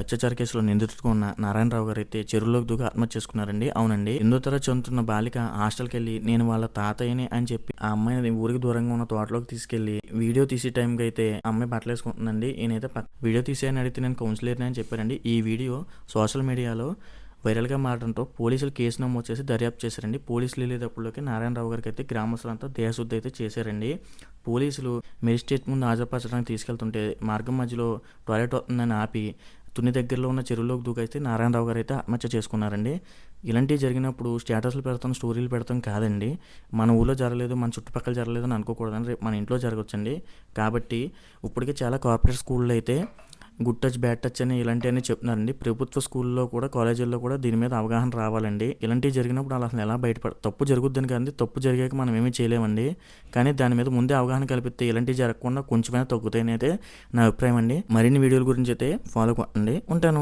అత్యాచార కేసులో నిందితుడుగా ఉన్న నారాయణరావు గారు అయితే చెరువులోకి దూకి ఆత్మహత్య చేసుకున్నారండి. అవునండి. ఎనిమిదో తరగతి చదువుతున్న బాలిక హాస్టల్కి వెళ్ళి నేను వాళ్ళ తాతయ్యని అని చెప్పి ఆ అమ్మాయిని ఊరికి దూరంగా ఉన్న తోటలోకి తీసుకెళ్ళి వీడియో తీసే టైంకి అయితే అమ్మాయి బట్టలు వేసుకుంటుందండి. ఈయనైతే వీడియో తీసేయని అడిగితే నేను కౌన్సిలర్ని అని చెప్పారండి ఈ వీడియో సోషల్ మీడియాలో వైరల్గా మారడంతో పోలీసులు కేసు నమోదు చేసి దర్యాప్తు చేశారండి. పోలీసులు వెళ్ళేటప్పటిలోకి నారాయణరావు గారికి అయితే గ్రామస్తులంతా దేహశుద్ధి అయితే చేశారండి. పోలీసులు మెజిస్ట్రేట్ ముందు హాజరుపరచడానికి తీసుకెళ్తుంటే మార్గం మధ్యలో టాయిలెట్ వస్తుందని ఆపి తుని దగ్గరలో ఉన్న చెరువులోకి దూకైతే నారాయణరావు గారు అయితే ఆత్మహత్య చేసుకున్నారండి. ఇలాంటివి జరిగినప్పుడు స్టేటస్లు పెడతాం స్టోరీలు పెడతాం కాదండి. మన ఊళ్ళో జరగలేదు మన చుట్టుపక్కల జరగలేదు అని అనుకోకూడదని రేపు మన ఇంట్లో జరగవచ్చండి కాబట్టి ఇప్పటికే చాలా కార్పొరేట్ స్కూళ్ళు అయితే గుడ్ టచ్ బ్యాడ్ టచ్ అని ఇలాంటివన్నీ చెప్తున్నారండి. ప్రభుత్వ స్కూల్లో కూడా కాలేజీల్లో కూడా దీని మీద అవగాహన రావాలండి. ఇలాంటివి జరిగినప్పుడు అలా అసలు ఎలా బయటపడ తప్పు జరుగుద్దని కానీ తప్పు జరిగాక మనం ఏమీ చేయలేమండి. కానీ దాని మీద ముందే అవగాహన కల్పిస్తే ఇలాంటివి జరగకుండా కొంచెమైనా తగ్గుతాయని అయితే నా అభిప్రాయం అండి. మరిన్ని వీడియోల గురించి అయితే ఫాలో అండి. ఉంటాను.